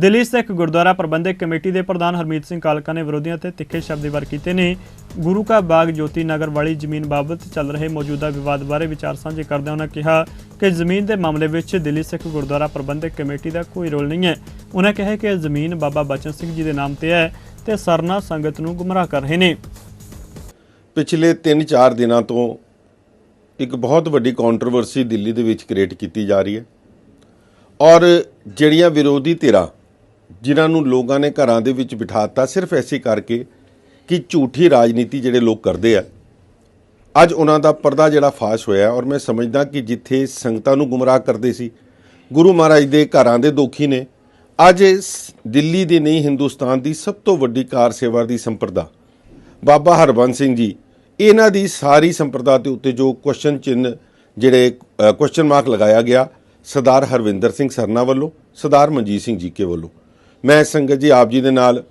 ਦਿੱਲੀ ਸਿੱਖ ਗੁਰਦੁਆਰਾ ਪ੍ਰਬੰਧਕ committee ਦੇ ਪ੍ਰਧਾਨ ਹਰਮੀਤ ਸਿੰਘ ਕਾਲਕਾ ਨੇ ਵਿਰੋਧੀਆਂ ਤੇ ਤਿੱਖੇ ਸ਼ਬਦ ਵਾਰ ਕੀਤੇ ਨੇ। ਗੁਰੂ ਕਾ ਬਾਗ ਜੋਤੀ ਨਗਰ ਵਾਲੀ ਜ਼ਮੀਨ ਬਾਬਤ ਚੱਲ ਰਹੇ ਮੌਜੂਦਾ ਵਿਵਾਦ ਬਾਰੇ ਵਿਚਾਰ ਸਾਂਝੇ ਕਰਦਿਆਂ ਉਹਨਾਂ ਕਿਹਾ ਕਿ ਜ਼ਮੀਨ ਦੇ ਮਾਮਲੇ ਵਿੱਚ ਦਿੱਲੀ ਸਿੱਖ ਗੁਰਦੁਆਰਾ ਪ੍ਰਬੰਧਕ ਕਮੇਟੀ ਦਾ ਕੋਈ ਰੋਲ ਨਹੀਂ ਹੈ। ਉਹਨਾਂ ਕਿਹਾ ਕਿ ਇਹ ਜ਼ਮੀਨ ਬਾਬਾ ਬਚਨ ਸਿੰਘ ਜੀ ਦੇ ਨਾਮ ਤੇ ਹੈ ਤੇ ਸਰਨਾ ਸੰਗਤ ਨੂੰ ਗੁੰਮਰਾਹ ਕਰ ਰਹੇ ਨੇ। ਪਿਛਲੇ 3-4 ਦਿਨਾਂ ਤੋਂ ਇੱਕ ਬਹੁਤ ਵੱਡੀ ਕੰਟਰੋਵਰਸੀ ਦਿੱਲੀ ਦੇ ਵਿੱਚ ਕ੍ਰੀਏਟ ਕੀਤੀ ਜਾ ਰਹੀ ਹੈ। ਔਰ ਜਿਹੜੀਆਂ ਵਿਰੋਧੀ ਧਿਰਾਂ ਜਿਨ੍ਹਾਂ ਨੂੰ ਲੋਕਾਂ ਨੇ ਘਰਾਂ ਦੇ ਵਿੱਚ ਬਿਠਾਤਾ ਸਿਰਫ ਐਸੇ ਕਰਕੇ ਕਿ ਝੂਠੀ ਰਾਜਨੀਤੀ ਜਿਹੜੇ ਲੋਕ ਕਰਦੇ ਆ, ਅੱਜ ਉਹਨਾਂ ਦਾ ਪਰਦਾ ਜਿਹੜਾ ਫਾਸ਼ ਹੋਇਆ ਔਰ ਮੈਂ ਸਮਝਦਾ ਕਿ ਜਿੱਥੇ ਸੰਗਤਾਂ ਨੂੰ ਗੁੰਮਰਾਹ ਕਰਦੇ ਸੀ, ਗੁਰੂ ਮਹਾਰਾਜ ਦੇ ਘਰਾਂ ਦੇ ਦੋਖੀ ਨੇ, ਅੱਜ ਇਸ ਦਿੱਲੀ ਦੀ ਨਹੀਂ ਹਿੰਦੁਸਤਾਨ ਦੀ ਸਭ ਤੋਂ ਵੱਡੀ ਕਾਰ ਸੇਵਾ ਦੀ ਸੰਪਰਦਾ। ਬਾਬਾ ਹਰਬੰਸ ਸਿੰਘ ਜੀ, ਇਹਨਾਂ ਦੀ ਸਾਰੀ ਸੰਪਰਦਾ ਦੇ ਉੱਤੇ ਜੋ ਕੁਐਸਚਨ ਚਿੰਨ ਜਿਹੜੇ ਕੁਐਸਚਨ ਮਾਰਕ ਲਗਾਇਆ ਗਿਆ, ਸਰਦਾਰ ਹਰਵਿੰਦਰ ਸਿੰਘ ਸਰਨਾ ਵੱਲੋਂ, ਸਰਦਾਰ ਮਨਜੀਤ ਸਿੰਘ ਜੀ ਕੇ ਵੱਲੋਂ। ਮੈਂ ਸੰਗਤ ਜੀ, ਆਪ ਜੀ ਦੇ ਨਾਲ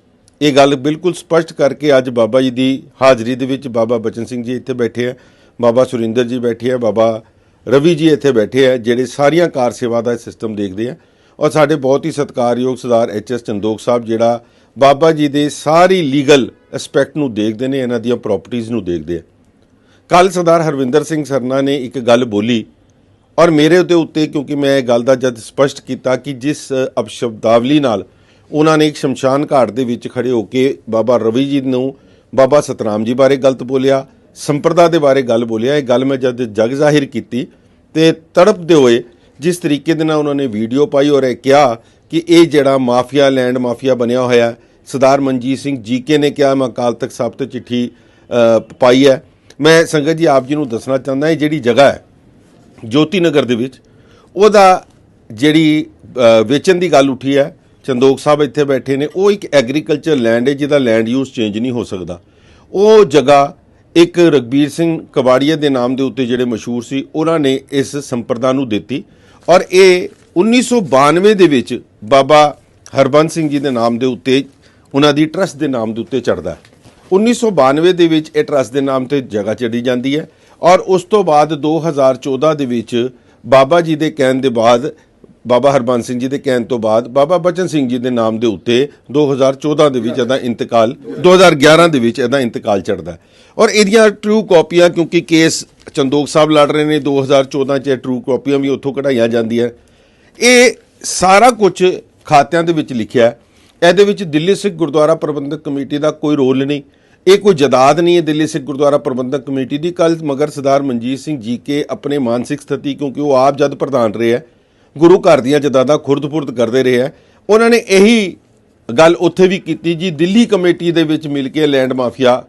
ਇਹ ਗੱਲ ਬਿਲਕੁਲ ਸਪਸ਼ਟ ਕਰਕੇ ਅੱਜ ਬਾਬਾ ਜੀ ਦੀ ਹਾਜ਼ਰੀ ਦੇ ਵਿੱਚ ਬਾਬਾ ਬਚਨ ਸਿੰਘ ਜੀ ਇੱਥੇ ਬੈਠੇ ਆ, ਬਾਬਾ ਸੁਰਿੰਦਰ ਜੀ ਬੈਠੇ ਆ, ਬਾਬਾ ਰਵੀ ਜੀ ਇੱਥੇ ਬੈਠੇ ਆ, ਜਿਹੜੇ ਸਾਰੀਆਂ ਕਾਰ ਸੇਵਾ ਦਾ ਸਿਸਟਮ ਦੇਖਦੇ ਆ। ਔਰ ਸਾਡੇ ਬਹੁਤ ਹੀ ਸਤਿਕਾਰਯੋਗ ਸਰਦਾਰ ਐਚ ਐਸ ਚੰਦੋਕ ਸਾਹਿਬ, ਜਿਹੜਾ ਬਾਬਾ ਜੀ ਦੇ ਸਾਰੀ ਲੀਗਲ ਐਸਪੈਕਟ ਨੂੰ ਦੇਖਦੇ ਨੇ, ਇਹਨਾਂ ਦੀਆਂ ਪ੍ਰਾਪਰਟੀਆਂ ਨੂੰ ਦੇਖਦੇ ਆ। ਕੱਲ ਸਰਦਾਰ ਹਰਵਿੰਦਰ ਸਿੰਘ ਸਰਨਾ ਨੇ ਇੱਕ ਗੱਲ ਬੋਲੀ, ਔਰ ਮੇਰੇ ਉੱਤੇ ਉੱਤੇ ਕਿਉਂਕਿ ਮੈਂ ਇਹ ਗੱਲ ਦਾ ਜਦ ਸਪਸ਼ਟ ਕੀਤਾ ਕਿ ਜਿਸ ਅਪਸ਼ਬਦਾਵਲੀ ਨਾਲ ਉਹਨਾਂ ਨੇ ਇੱਕ ਸ਼ਮਸ਼ਾਨ ਘਾਟ ਦੇ ਵਿੱਚ ਖੜੇ ਹੋ ਕੇ ਬਾਬਾ ਰਵੀ ਜੀ ਨੂੰ ਬਾਬਾ ਸਤਨਾਮ ਜੀ ਬਾਰੇ ਗਲਤ ਬੋਲਿਆ, ਸੰਪਰਦਾ ਦੇ ਬਾਰੇ ਗੱਲ ਬੋਲਿਆ। ਇਹ ਗੱਲ ਮੈਂ ਜਦ ਜਗ ਜ਼ਾਹਿਰ ਕੀਤੀ ਤੇ ਤੜਪਦੇ ਹੋਏ ਜਿਸ ਤਰੀਕੇ ਦੇ ਨਾਲ ਉਹਨਾਂ ਨੇ ਵੀਡੀਓ ਪਾਈ ਔਰ ਇਹ ਕਿਹਾ ਕਿ ਇਹ ਜਿਹੜਾ ਮਾਫੀਆ, ਲੈਂਡ ਮਾਫੀਆ ਬਣਿਆ ਹੋਇਆ ਸਰਦਾਰ ਮਨਜੀਤ ਸਿੰਘ ਜੀਕੇ ਨੇ ਕਿਹਾ, ਮੈਂ ਅਕਾਲ ਤਖਤ ਸਾਹਿਬ ਤੇ ਚਿੱਠੀ ਪਾਈ ਹੈ। ਮੈਂ ਸੰਗਤ ਜੀ ਆਪ ਜੀ ਨੂੰ ਦੱਸਣਾ ਚਾਹੁੰਦਾ, ਇਹ ਜਿਹੜੀ ਜਗ੍ਹਾ ਹੈ, ਜੋਤੀ ਨਗਰ ਦੇ ਵਿੱਚ, ਉਹਦਾ ਜਿਹੜੀ ਵੇਚਣ ਦੀ ਗੱਲ ਉੱਠੀ ਹੈ ਚੰਦੋਕ ਸਾਹਿਬ ਇੱਥੇ ਬੈਠੇ ਨੇ, ਉਹ ਇੱਕ ਐਗਰੀਕਲਚਰ ਲੈਂਡ ਹੈ, ਜਿਹਦਾ ਲੈਂਡ ਯੂਜ਼ ਚੇਂਜ ਨਹੀਂ ਹੋ ਸਕਦਾ। ਉਹ ਜਗ੍ਹਾ ਇੱਕ ਰਗਬੀਰ ਸਿੰਘ ਕਬਾੜੀਆ ਦੇ ਨਾਮ ਦੇ ਉੱਤੇ ਜਿਹੜੇ ਮਸ਼ਹੂਰ ਸੀ, ਉਹਨਾਂ ਨੇ ਇਸ ਸੰਪਰਦਾ ਨੂੰ ਦਿੱਤੀ ਔਰ ਇਹ 1992 ਦੇ ਵਿੱਚ ਬਾਬਾ ਹਰਬੰਸ ਸਿੰਘ ਜੀ ਦੇ ਨਾਮ ਦੇ ਉੱਤੇ, ਉਹਨਾਂ ਦੀ ਟਰਸਟ ਦੇ ਨਾਮ ਦੇ ਉੱਤੇ ਚੜਦਾ ਹੈ। 1992 ਦੇ ਵਿੱਚ ਇਹ ਟਰਸਟ ਦੇ ਨਾਮ ਤੇ ਜਗ੍ਹਾ ਚੜੀ ਜਾਂਦੀ ਹੈ ਔਰ ਉਸ ਤੋਂ ਬਾਅਦ 2014 ਦੇ ਵਿੱਚ ਬਾਬਾ ਜੀ ਦੇ ਕਹਿਣ ਦੇ ਬਾਅਦ ਬਾਬਾ ਹਰਬੰਸ ਸਿੰਘ ਜੀ ਦੇ ਕਹਿਣ ਤੋਂ ਬਾਅਦ ਬਾਬਾ ਬਚਨ ਸਿੰਘ ਜੀ ਦੇ ਨਾਮ ਦੇ ਉੱਤੇ 2014 ਦੇ ਵਿੱਚ ਇਹਦਾ ਇੰਤਕਾਲ 2011 ਦੇ ਵਿੱਚ ਇਹਦਾ ਇੰਤਕਾਲ ਚੜਦਾ ਔਰ ਇਹਦੀਆਂ ਟਰੂ ਕਾਪੀਆਂ ਕਿਉਂਕਿ ਕੇਸ ਚੰਦੋਕ ਸਾਹਿਬ ਲੜ ਰਹੇ ਨੇ 2014 ਚ ਟਰੂ ਕਾਪੀਆਂ ਵੀ ਉੱਥੋਂ ਕਢਾਈਆਂ ਜਾਂਦੀਆਂ ਇਹ ਸਾਰਾ ਕੁਝ ਖਾਤਿਆਂ ਦੇ ਵਿੱਚ ਲਿਖਿਆ ਇਹਦੇ ਵਿੱਚ ਦਿੱਲੀ ਸਿੱਖ ਗੁਰਦੁਆਰਾ ਪ੍ਰਬੰਧਕ ਕਮੇਟੀ ਦਾ ਕੋਈ ਰੋਲ ਨਹੀਂ। ਇਹ ਕੋਈ ਜਦਾਦ ਨਹੀਂ ਹੈ ਦਿੱਲੀ ਸਿੱਖ ਗੁਰਦੁਆਰਾ ਪ੍ਰਬੰਧਕ ਕਮੇਟੀ ਦੀ। ਕੱਲ ਮਗਰ ਸਰਦਾਰ ਮਨਜੀਤ ਸਿੰਘ ਜੀ ਕੇ ਆਪਣੇ ਮਾਨਸਿਕ ਸਥਿਤੀ, ਕਿਉਂਕਿ ਉਹ ਆਪ ਜਦ ਪ੍ਰਧਾਨ ਰਹੇ ਹੈ ਗੁਰੂ ਘਰ ਦੀਆਂ ਜਦਾਦਾਂ ਖੁਰਦ-ਫੁਰਦ ਕਰਦੇ ਰਹੇ ਹੈ ਉਹਨਾਂ ਨੇ ਇਹੀ ਗੱਲ ਉੱਥੇ ਵੀ ਕੀਤੀ ਜੀ, ਦਿੱਲੀ ਕਮੇਟੀ ਦੇ ਵਿੱਚ ਮਿਲ ਕੇ ਲੈਂਡ ਮਾਫੀਆ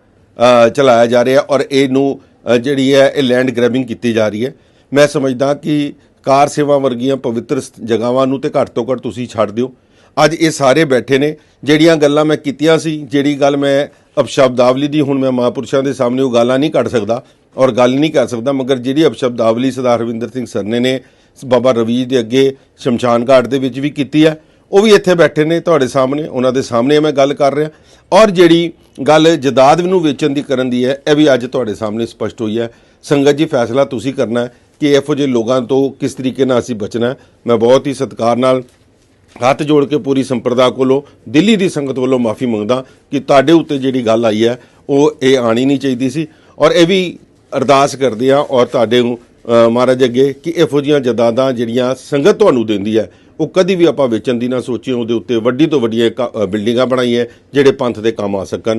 ਚਲਾਇਆ ਜਾ ਰਿਹਾ ਔਰ ਇਹਨੂੰ ਜਿਹੜੀ ਹੈ, ਇਹ ਲੈਂਡ ਗ੍ਰੈਬਿੰਗ ਕੀਤੀ ਜਾ ਰਹੀ ਹੈ। ਮੈਂ ਸਮਝਦਾ ਕਿ ਕਾਰ ਸੇਵਾ ਵਰਗੀਆਂ ਪਵਿੱਤਰ ਸ- ਜਗ੍ਹਾਵਾਂ ਨੂੰ ਤੇ ਘੱਟ ਤੋਂ ਘੱਟ ਤੁਸੀਂ ਛੱਡ ਦਿਓ। ਅੱਜ ਇਹ ਸਾਰੇ ਬੈਠੇ ਨੇ, ਜਿਹੜੀਆਂ ਗੱਲਾਂ ਮੈਂ ਕੀਤੀਆਂ ਸੀ, ਜਿਹੜੀ ਗੱਲ ਮੈਂ ਅਪਸ਼ਬਦਾਵਲੀ ਦੀ, ਹੁਣ ਮੈਂ ਮਹਾਂਪੁਰਸ਼ਾਂ ਦੇ ਸਾਹਮਣੇ ਉਹ ਗਾਲਾਂ ਨਹੀਂ ਕੱਢ ਸਕਦਾ ਔਰ ਗੱਲ ਨਹੀਂ ਕਰ ਸਕਦਾ, ਮਗਰ ਜਿਹੜੀ ਅਪਸ਼ਬਦਾਵਲੀ ਸਰਦਾਰ ਹਰਵਿੰਦਰ ਸਿੰਘ ਸਰਨੇ ਨੇ ਬਾਬਾ ਰਵੀ ਦੇ ਅੱਗੇ ਸ਼ਮਸ਼ਾਨ ਘਾਟ ਦੇ ਵਿੱਚ ਵੀ ਕੀਤੀ ਹੈ। ਉਹ ਵੀ ਇੱਥੇ ਬੈਠੇ ਨੇ ਤੁਹਾਡੇ ਸਾਹਮਣੇ, ਉਹਨਾਂ ਦੇ ਸਾਹਮਣੇ ਮੈਂ ਗੱਲ ਕਰ ਰਿਹਾ। ਔਰ ਜਿਹੜੀ ਗੱਲ ਜਦਾਦ ਨੂੰ ਵੇਚਣ ਦੀ ਕਰਨ ਦੀ ਹੈ, ਇਹ ਵੀ ਅੱਜ ਤੁਹਾਡੇ ਸਾਹਮਣੇ ਸਪਸ਼ਟ ਹੋਈ ਹੈ। ਸੰਗਤ ਜੀ, ਫੈਸਲਾ ਤੁਸੀਂ ਕਰਨਾ ਹੈ ਕਿ ਇਹੋ ਜਿਹੇ ਲੋਕਾਂ ਤੋਂ ਕਿਸ ਤਰੀਕੇ ਨਾਲ ਅਸੀਂ ਬਚਣਾ ਮੈਂ ਬਹੁਤ ਹੀ ਸਤਿਕਾਰ ਨਾਲ ਹੱਥ ਜੋੜ ਕੇ ਪੂਰੀ ਸੰਪਰਦਾ ਕੋਲੋਂ, ਦਿੱਲੀ ਦੀ ਸੰਗਤ ਵੱਲੋਂ ਮਾਫੀ ਮੰਗਦਾ ਕਿ ਤੁਹਾਡੇ ਉੱਤੇ ਜਿਹੜੀ ਗੱਲ ਆਈ ਹੈ, ਉਹ ਇਹ ਆਣੀ ਨਹੀਂ ਚਾਹੀਦੀ ਸੀ। ਔਰ ਇਹ ਵੀ ਅਰਦਾਸ ਕਰਦੇ ਆ ਔਰ ਤੁਹਾਡੇ ਨੂੰ ਮਹਾਰਾਜ ਅੱਗੇ ਕਿ ਇਹੋ ਜਿਹੀਆਂ ਜਦਾਦਾਂ ਜਿਹੜੀਆਂ ਸੰਗਤ ਤੁਹਾਨੂੰ ਦਿੰਦੀ ਹੈ ਉਹ ਕਦੀ ਵੀ ਆਪਾਂ ਵੇਚਣ ਦੀ ਨਾ ਸੋਚੀਏ ਉਹਦੇ ਉੱਤੇ ਵੱਡੀ ਤੋਂ ਵੱਡੀਆਂ ਕ- ਅ, ਬਿਲਡਿੰਗਾਂ ਬਣਾਈਏ ਜਿਹੜੇ ਪੰਥ ਦੇ ਕੰਮ ਆ ਸਕਣ।